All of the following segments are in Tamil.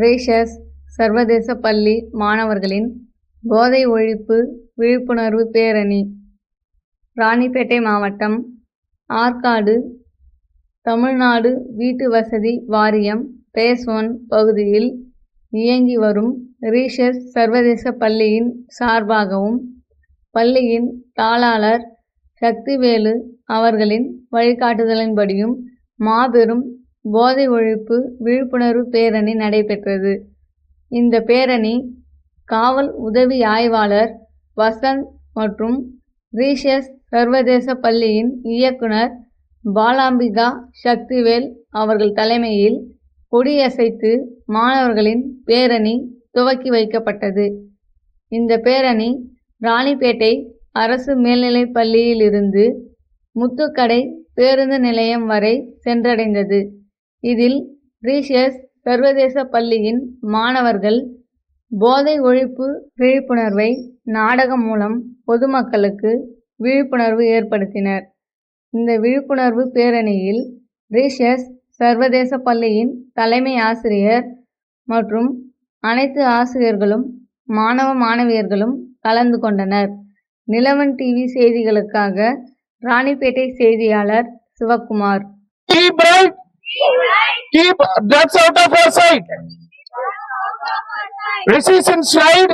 ரேஷஸ் சர்வதேச பள்ளி மாணவர்களின் போதை ஒழிப்பு விழிப்புணர்வு பேரணி. ராணிப்பேட்டை மாவட்டம் ஆற்காடு தமிழ்நாடு வீட்டு வசதி வாரியம் பேஸ் ஒன் பகுதியில் இயங்கி வரும் ரீஷஸ் சர்வதேச பள்ளியின் சார்பாகவும் பள்ளியின் தாளாளர் சக்திவேலு அவர்களின் வழிகாட்டுதலின்படியும் மாபெரும் போதை ஒழிப்பு விழிப்புணர்வு பேரணி நடைபெற்றது. இந்த பேரணி காவல் உதவி ஆய்வாளர் வசந்த் மற்றும் ரீஷஸ் சர்வதேச பள்ளியின் இயக்குனர் பாலாம்பிகா சக்திவேல் அவர்கள் தலைமையில் கொடியசைத்து மாணவர்களின் பேரணி துவக்கி வைக்கப்பட்டது. இந்த பேரணி ராணிப்பேட்டை அரசு மேல்நிலைப் பள்ளியிலிருந்து முத்துக்கடை பேருந்து நிலையம் வரை சென்றடைந்தது. இதில் ரீஷஸ் சர்வதேச பள்ளியின் மாணவர்கள் போதை ஒழிப்பு விழிப்புணர்வை நாடகம் மூலம் பொதுமக்களுக்கு விழிப்புணர்வு ஏற்படுத்தினர். இந்த விழிப்புணர்வு பேரணியில் ரீஷஸ் சர்வதேச பள்ளியின் தலைமை ஆசிரியர் மற்றும் அனைத்து ஆசிரியர்களும் மாணவ மாணவியர்களும் கலந்து கொண்டனர். நிலவன் டிவி செய்திகளுக்காக ராணிப்பேட்டை செய்தியாளர் Sivakumar. Keep that's out of your sight. this Resist inside.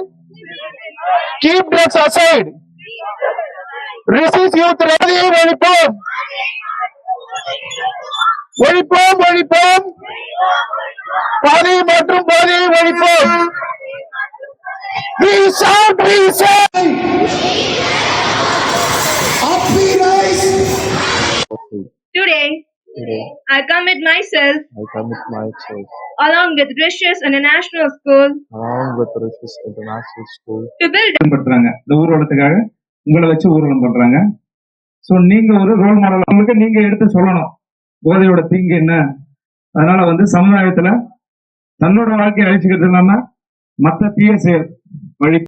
Keep drugs aside. Resist youth ready Velipom. ready Velipom. Pali matrum pali Velipom. We shout, we say. Up be nice Today, Today, I commit myself. I commit myself, along with Rishis International School. Along with Riches International School, to build படுத்துறாங்க இந்த ஊர்வலத்துக்காக உங்களை வச்சு ஊர்வலம் பண்றாங்க. சோ நீங்க ஒரு ரோல் மாடல் உங்களுக்கு நீங்க எடுத்து சொல்லணும். போதையோட தீங்கு என்ன? அதனால வந்து சமுதாயத்துல தன்னோட வாழ்க்கையை அழிச்சுக்கிறது இல்லாம மத்த தீய செயல் வழி